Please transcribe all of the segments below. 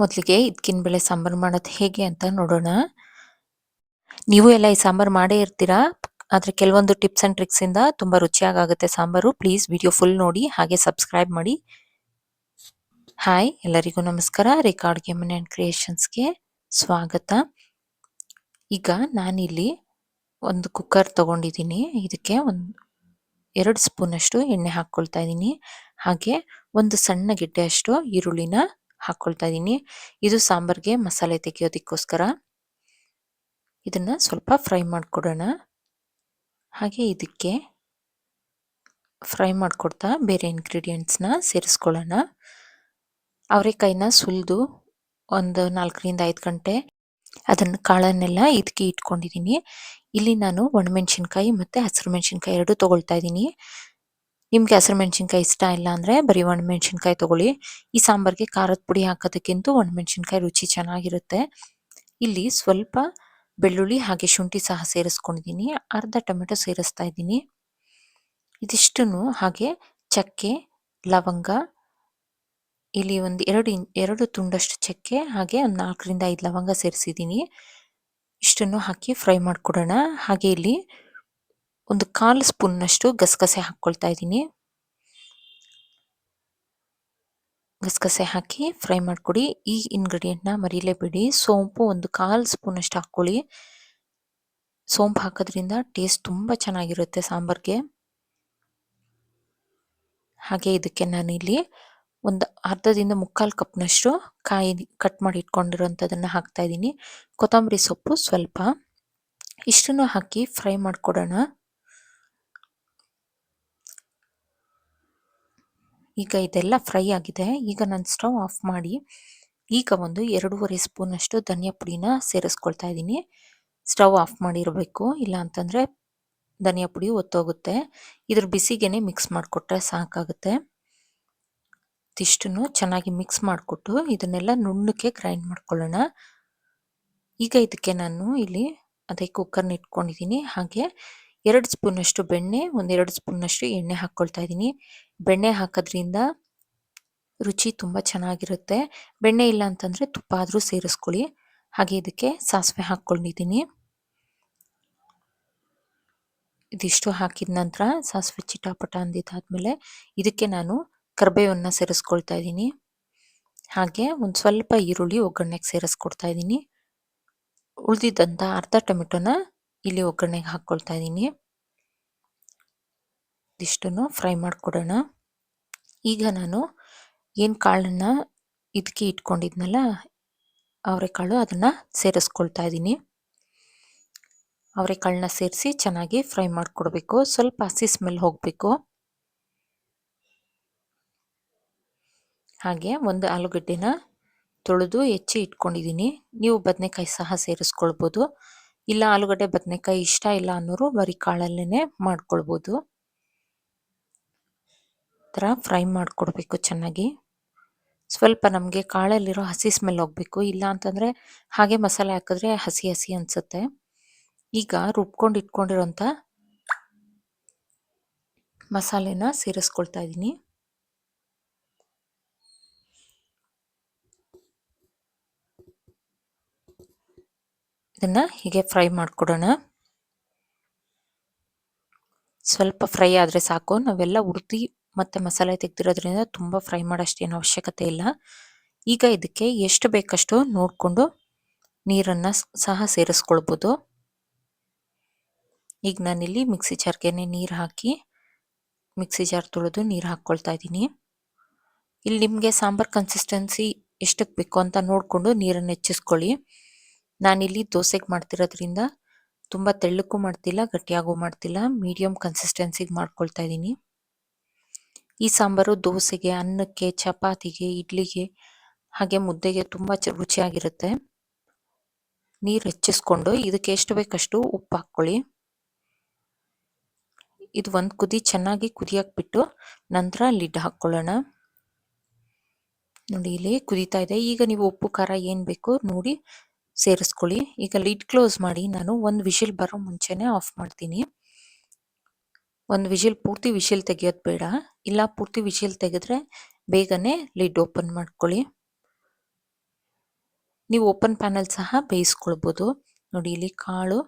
ಮೊದಲಿಗೆ ಇದ್ಕಿನ ಬೇಳೆ ಸಾಂಬಾರು ಮಾಡೋದು ಹೇಗೆ ಅಂತ ನೋಡೋಣ. ನೀವು ಎಲ್ಲ ಈ ಸಾಂಬಾರು ಮಾಡೇ ಇರ್ತೀರಾ? ಆದರೆ ಕೆಲವೊಂದು ಟಿಪ್ಸ್ ಅಂಡ್ ಟ್ರಿಕ್ಸಿಂದ ತುಂಬ ರುಚಿಯಾಗುತ್ತೆ ಸಾಂಬಾರು. ಪ್ಲೀಸ್ ವಿಡಿಯೋ ಫುಲ್ ನೋಡಿ, ಹಾಗೆ ಸಬ್ಸ್ಕ್ರೈಬ್ ಮಾಡಿ. ಹಾಯ್, ಎಲ್ಲರಿಗೂ ನಮಸ್ಕಾರ. ರೆಕಾರ್ಡ್ ಗೇಮ್ ಆ್ಯಂಡ್ ಕ್ರಿಯೇಷನ್ಸ್ಗೆ ಸ್ವಾಗತ. ಈಗ ನಾನಿಲ್ಲಿ ಒಂದು ಕುಕ್ಕರ್ ತಗೊಂಡಿದ್ದೀನಿ. ಇದಕ್ಕೆ ಒಂದು ಎರಡು ಸ್ಪೂನ್ ಅಷ್ಟು ಎಣ್ಣೆ ಹಾಕ್ಕೊಳ್ತಾ ಇದ್ದೀನಿ. ಹಾಗೆ ಒಂದು ಸಣ್ಣ ಗೆಡ್ಡೆಯಷ್ಟು ಈರುಳ್ಳಿನ ಹಾಕ್ಕೊಳ್ತಾ ಇದ್ದೀನಿ. ಇದು ಸಾಂಬಾರ್ಗೆ ಮಸಾಲೆ ತೆಗೆಯೋದಕ್ಕೋಸ್ಕರ. ಇದನ್ನು ಸ್ವಲ್ಪ ಫ್ರೈ ಮಾಡಿಕೊಡೋಣ. ಹಾಗೆ ಇದಕ್ಕೆ ಫ್ರೈ ಮಾಡಿಕೊಡ್ತಾ ಬೇರೆ ಇಂಗ್ರೀಡಿಯೆಂಟ್ಸ್ನ ಸೇರಿಸ್ಕೊಳ್ಳೋಣ. ಅವರೆಕಾಯಿನ ಸುಲಿದು ಒಂದು ನಾಲ್ಕರಿಂದ ಐದು ಗಂಟೆ ಅದನ್ನು ಕಾಳನ್ನೆಲ್ಲ ಇದಕ್ಕೆ ಇಟ್ಕೊಂಡಿದ್ದೀನಿ. ಇಲ್ಲಿ ನಾನು ಒಣಮೆಣ್ಸಿನ್ಕಾಯಿ ಮತ್ತು ಹಸಿರು ಮೆಣಸಿನ್ಕಾಯಿ ಎರಡು ತೊಗೊಳ್ತಾ ಇದ್ದೀನಿ. ನಿಮ್ಗೆ ಹಸಿರು ಮೆಣಸಿನ್ಕಾಯಿ ಇಷ್ಟ ಇಲ್ಲ ಅಂದ್ರೆ ಬರೀ ಒಣಮೆಣಸಿನ್ಕಾಯಿ ತಗೊಳ್ಳಿ. ಈ ಸಾಂಬಾರ್ಗೆ ಖಾರದ ಪುಡಿ ಹಾಕೋದಕ್ಕಿಂತ ಒಣ ಮೆಣಸಿನ್ಕಾಯಿ ರುಚಿ ಚೆನ್ನಾಗಿರುತ್ತೆ. ಇಲ್ಲಿ ಸ್ವಲ್ಪ ಬೆಳ್ಳುಳ್ಳಿ ಹಾಗೆ ಶುಂಠಿ ಸಹ ಸೇರಿಸ್ಕೊಂಡಿದ್ದೀನಿ ಅರ್ಧ ಟೊಮೆಟೊ ಸೇರಿಸ್ತಾ ಇದ್ದೀನಿ ಇದಿಷ್ಟನ್ನು ಹಾಗೆ ಚಕ್ಕೆ, ಲವಂಗ, ಇಲ್ಲಿ ಒಂದು ಎರಡು ಎರಡು ತುಂಡಷ್ಟು ಚಕ್ಕೆ, ಹಾಗೆ ಒಂದು ನಾಲ್ಕರಿಂದ ಐದು ಲವಂಗ ಸೇರಿಸಿದ್ದೀನಿ ಇಷ್ಟನ್ನು ಹಾಕಿ ಫ್ರೈ ಮಾಡಿಕೊಡೋಣ. ಹಾಗೆ ಇಲ್ಲಿ ಒಂದು ಕಾಲು ಸ್ಪೂನ್ನಷ್ಟು ಗಸಗಸೆ ಹಾಕ್ಕೊಳ್ತಾ ಇದ್ದೀನಿ. ಗಸಗಸೆ ಹಾಕಿ ಫ್ರೈ ಮಾಡಿಕೊಡಿ. ಈ ಇಂಗ್ರೀಡಿಯೆಂಟ್ನ ಮರೀಲೇಬೇಡಿ. ಸೋಂಪು ಒಂದು ಕಾಲು ಸ್ಪೂನಷ್ಟು ಹಾಕ್ಕೊಳ್ಳಿ ಸೋಂಪು ಹಾಕೋದ್ರಿಂದ ಟೇಸ್ಟ್ ತುಂಬ ಚೆನ್ನಾಗಿರುತ್ತೆ ಸಾಂಬಾರ್ಗೆ. ಹಾಗೆ ಇದಕ್ಕೆ ನಾನಿಲ್ಲಿ ಒಂದು ಅರ್ಧದಿಂದ ಮುಕ್ಕಾಲು ಕಪ್ನಷ್ಟು ಕಾಯಿ ಕಟ್ ಮಾಡಿ ಇಟ್ಕೊಂಡಿರೋಂಥದ್ದನ್ನು ಹಾಕ್ತಾ ಇದ್ದೀನಿ. ಕೊತ್ತಂಬರಿ ಸೊಪ್ಪು ಸ್ವಲ್ಪ. ಇಷ್ಟನ್ನು ಹಾಕಿ ಫ್ರೈ ಮಾಡ್ಕೊಡೋಣ. ಈಗ ಇದೆಲ್ಲ ಫ್ರೈ ಆಗಿದೆ. ಈಗ ನಾನು ಸ್ಟವ್ ಆಫ್ ಮಾಡಿ ಈಗ ಒಂದು ಎರಡೂವರೆ ಸ್ಪೂನಷ್ಟು ಧನಿಯಾ ಪುಡಿನ ಸೇರಿಸ್ಕೊಳ್ತಾ ಇದ್ದೀನಿ. ಸ್ಟವ್ ಆಫ್ ಮಾಡಿರಬೇಕು. ಇಲ್ಲ ಅಂತಂದರೆ ಧನಿಯಾ ಪುಡಿ ಒತ್ತೋಗುತ್ತೆ. ಇದ್ರ ಬಿಸಿಗೆನೆ ಮಿಕ್ಸ್ ಮಾಡಿಕೊಟ್ರೆ ಸಾಕಾಗುತ್ತೆ. ಇದಿಷ್ಟನ್ನು ಚೆನ್ನಾಗಿ ಮಿಕ್ಸ್ ಮಾಡಿಕೊಟ್ಟು ಇದನ್ನೆಲ್ಲ ನುಣ್ಣಕ್ಕೆ ಗ್ರೈಂಡ್ ಮಾಡ್ಕೊಳ್ಳೋಣ. ಈಗ ಇದಕ್ಕೆ ನಾನು ಇಲ್ಲಿ ಅದೇ ಕುಕ್ಕರ್ನ ಇಟ್ಕೊಂಡಿದ್ದೀನಿ. ಹಾಗೆ ಎರಡು ಸ್ಪೂನಷ್ಟು ಬೆಣ್ಣೆ, ಒಂದೆರಡು ಸ್ಪೂನಷ್ಟು ಎಣ್ಣೆ ಹಾಕ್ಕೊಳ್ತಾ ಇದ್ದೀನಿ. ಬೆಣ್ಣೆ ಹಾಕೋದ್ರಿಂದ ರುಚಿ ತುಂಬ ಚೆನ್ನಾಗಿರುತ್ತೆ. ಬೆಣ್ಣೆ ಇಲ್ಲ ಅಂತಂದರೆ ತುಪ್ಪ ಆದರೂ ಸೇರಿಸ್ಕೊಳ್ಳಿ. ಹಾಗೆ ಇದಕ್ಕೆ ಸಾಸಿವೆ ಹಾಕ್ಕೊಂಡಿದ್ದೀನಿ. ಇದಿಷ್ಟು ಹಾಕಿದ ನಂತರ ಸಾಸಿವೆ ಚಿಟಾಪಟ ಅಂದಿದ್ದಾದ್ಮೇಲೆ ಇದಕ್ಕೆ ನಾನು ಕರ್ಬೇವನ್ನು ಸೇರಿಸ್ಕೊಳ್ತಾ ಇದ್ದೀನಿ. ಹಾಗೆ ಒಂದು ಸ್ವಲ್ಪ ಈರುಳ್ಳಿ ಒಗ್ಗರಣೆಗೆ ಸೇರಿಸ್ಕೊಡ್ತಾ ಇದ್ದೀನಿ. ಉಳಿದಿದ್ದಂಥ ಅರ್ಧ ಟೊಮೆಟೊನ ಇಲ್ಲಿ ಒಗ್ಗರಣೆಗೆ ಹಾಕ್ಕೊಳ್ತಾ ಇದ್ದೀನಿ. ಇದಿಷ್ಟನ್ನು ಫ್ರೈ ಮಾಡಿಕೊಡೋಣ. ಈಗ ನಾನು ಏನು ಕಾಳನ್ನ ಇದಕ್ಕೆ ಇಟ್ಕೊಂಡಿದ್ನಲ್ಲ, ಅವರೆಕಾಳು ಅದನ್ನು ಸೇರಿಸ್ಕೊಳ್ತಾ ಇದ್ದೀನಿ ಅವರೆಕಾಳನ್ನ ಸೇರಿಸಿ ಚೆನ್ನಾಗಿ ಫ್ರೈ ಮಾಡಿಕೊಡ್ಬೇಕು. ಸ್ವಲ್ಪ ಹಸಿ ಸ್ಮೆಲ್ ಹೋಗಬೇಕು. ಹಾಗೆ ಒಂದು ಆಲೂಗಡ್ಡೆನ ತೊಳೆದು ಹೆಚ್ಚಿ ಇಟ್ಕೊಂಡಿದ್ದೀನಿ ನೀವು ಬದನೆಕಾಯಿ ಸಹ ಸೇರಿಸ್ಕೊಳ್ಬೋದು. ಇಲ್ಲ ಆಲೂಗಡ್ಡೆ ಬದನೆಕಾಯಿ ಇಷ್ಟ ಇಲ್ಲ ಅನ್ನೋರು ಬರೀ ಕಾಳಲ್ಲೇ ಮಾಡ್ಕೊಳ್ಬೋದು. ಥರ ಫ್ರೈ ಮಾಡಿಕೊಡ್ಬೇಕು ಚೆನ್ನಾಗಿ. ಸ್ವಲ್ಪ ನಮಗೆ ಕಾಳಲ್ಲಿರೋ ಹಸಿ ಸ್ಮೆಲ್ ಹೋಗಬೇಕು. ಇಲ್ಲ ಅಂತಂದರೆ ಹಾಗೆ ಮಸಾಲೆ ಹಾಕಿದ್ರೆ ಹಸಿ ಹಸಿ ಅನಿಸುತ್ತೆ. ಈಗ ರುಬ್ಕೊಂಡು ಇಟ್ಕೊಂಡಿರೋಂಥ ಮಸಾಲೆನ ಸೇರಿಸ್ಕೊಳ್ತಾ ಇದ್ದೀನಿ. ಇದನ್ನು ಹೀಗೆ ಫ್ರೈ ಮಾಡಿಕೊಡೋಣ. ಸ್ವಲ್ಪ ಫ್ರೈ ಆದರೆ ಸಾಕು. ನಾವೆಲ್ಲ ಉರ್ದಿ ಮತ್ತು ಮಸಾಲೆ ತೆಗೆದಿರೋದ್ರಿಂದ ತುಂಬ ಫ್ರೈ ಮಾಡೋಷ್ಟೇನು ಅವಶ್ಯಕತೆ ಇಲ್ಲ. ಈಗ ಇದಕ್ಕೆ ಎಷ್ಟು ಬೇಕಷ್ಟು ನೋಡಿಕೊಂಡು ನೀರನ್ನು ಸಹ ಸೇರಿಸ್ಕೊಳ್ಬೋದು. ಈಗ ನಾನಿಲ್ಲಿ ಮಿಕ್ಸಿ ಜಾರ್ಗೆ ನೀರು ಹಾಕಿ, ಮಿಕ್ಸಿ ಜಾರ್ ತೊಳೆದು ನೀರು ಹಾಕ್ಕೊಳ್ತಾ ಇದ್ದೀನಿ. ಇಲ್ಲಿ ನಿಮಗೆ ಸಾಂಬಾರ್ ಕನ್ಸಿಸ್ಟೆನ್ಸಿ ಎಷ್ಟಕ್ಕೆ ಬೇಕು ಅಂತ ನೋಡಿಕೊಂಡು ನೀರನ್ನು ಹೆಚ್ಚಿಸ್ಕೊಳ್ಳಿ. ನಾನಿಲ್ಲಿ ದೋಸೆಗೆ ಮಾಡ್ತಿರೋದ್ರಿಂದ ತುಂಬ ತೆಳ್ಳಕ್ಕೂ ಮಾಡ್ತಿಲ್ಲ, ಗಟ್ಟಿಯಾಗೂ ಮಾಡ್ತಿಲ್ಲ ಮೀಡಿಯಮ್ ಕನ್ಸಿಸ್ಟೆನ್ಸಿಗೆ ಮಾಡ್ಕೊಳ್ತಾ ಇದ್ದೀನಿ. ಈ ಸಾಂಬಾರು ದೋಸೆಗೆ, ಅನ್ನಕ್ಕೆ, ಚಪಾತಿಗೆ, ಇಡ್ಲಿಗೆ ಹಾಗೆ ಮುದ್ದೆಗೆ ತುಂಬ ರುಚಿಯಾಗಿರುತ್ತೆ. ನೀರು ಹೆಚ್ಚಿಸ್ಕೊಂಡು ಇದಕ್ಕೆ ಎಷ್ಟು ಬೇಕಷ್ಟು ಉಪ್ಪು ಹಾಕ್ಕೊಳ್ಳಿ. ಇದು ಒಂದು ಕುದಿ ಚೆನ್ನಾಗಿ ಕುದಿಯಕ್ಕೆ ಬಿಟ್ಟು ನಂತರ ಲಿಡ್ ಹಾಕ್ಕೊಳ್ಳೋಣ. ನೋಡಿ ಇಲ್ಲಿ ಕುದೀತಾ ಇದೆ. ಈಗ ನೀವು ಉಪ್ಪು, ಖಾರ ಏನು ಬೇಕು ನೋಡಿ ಸೇರಿಸ್ಕೊಳ್ಳಿ. ಈಗ ಲಿಡ್ ಕ್ಲೋಸ್ ಮಾಡಿ ನಾನು ಒಂದು ವಿಷಿಲ್ ಬರೋ ಮುಂಚೆನೆ ಆಫ್ ಮಾಡ್ತೀನಿ. ಒಂದು ವಿಶಿಲ್ ಪೂರ್ತಿ ವಿಶಿಲ್ ತೆಗೆಯೋದು ಬೇಡ. ಇಲ್ಲ, ಪೂರ್ತಿ ವಿಶಿಲ್ ತೆಗೆದ್ರೆ ಬೇಗನೆ ಲಿಡ್ ಓಪನ್ ಮಾಡ್ಕೊಳ್ಳಿ. ನೀವು ಓಪನ್ ಪ್ಯಾನಲ್ ಸಹ ಬೇಯಿಸ್ಕೊಳ್ಬೋದು. ನೋಡಿ, ಇಲ್ಲಿ ಕಾಳು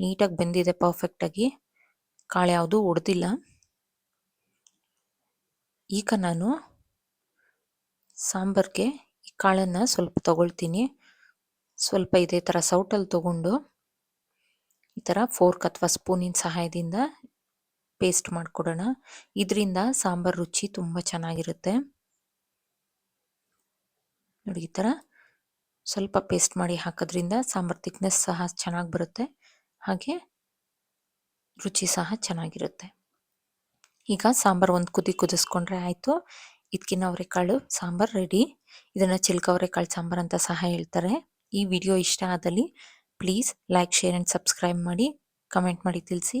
ನೀಟಾಗಿ ಬೆಂದಿದೆ ಪರ್ಫೆಕ್ಟಾಗಿ ಕಾಳು ಯಾವುದು ಒಡೆದಿಲ್ಲ. ಈಗ ನಾನು ಸಾಂಬಾರ್ಗೆ ಈ ಕಾಳನ್ನು ಸ್ವಲ್ಪ ತಗೊಳ್ತೀನಿ. ಸ್ವಲ್ಪ ಇದೇ ಥರ ಸೌಟಲ್ಲಿ ತಗೊಂಡು ಈ ಥರ ಫೋರ್ಕ್ ಅಥವಾ ಸ್ಪೂನಿನ ಸಹಾಯದಿಂದ ಪೇಸ್ಟ್ ಮಾಡಿಕೊಡೋಣ. ಇದರಿಂದ ಸಾಂಬಾರ್ ರುಚಿ ತುಂಬ ಚೆನ್ನಾಗಿರುತ್ತೆ. ನೋಡಿ ಈ ಥರ ಸ್ವಲ್ಪ ಪೇಸ್ಟ್ ಮಾಡಿ ಹಾಕೋದ್ರಿಂದ ಸಾಂಬಾರ್ ತಿಕ್ನೆಸ್ ಸಹ ಚೆನ್ನಾಗಿ ಬರುತ್ತೆ. ಹಾಗೆ ರುಚಿ ಸಹ ಚೆನ್ನಾಗಿರುತ್ತೆ. ಈಗ ಸಾಂಬಾರ್ ಒಂದು ಕುದಿ ಕುದಿಸ್ಕೊಂಡ್ರೆ ಆಯಿತು. ಇದಕ್ಕಿನ್ನ ಅವರೆಕಾಳು ಸಾಂಬಾರ್ ರೆಡಿ ಇದನ್ನು ಚಿಲ್ಕ ಅವರೆಕಾಳು ಸಾಂಬಾರ್ ಅಂತ ಸಹ ಹೇಳ್ತಾರೆ. ಈ ವಿಡಿಯೋ ಇಷ್ಟ ಆದಲ್ಲಿ please like, share and subscribe ಮಾಡಿ. ಕಮೆಂಟ್ ಮಾಡಿ ತಿಳಿಸಿ.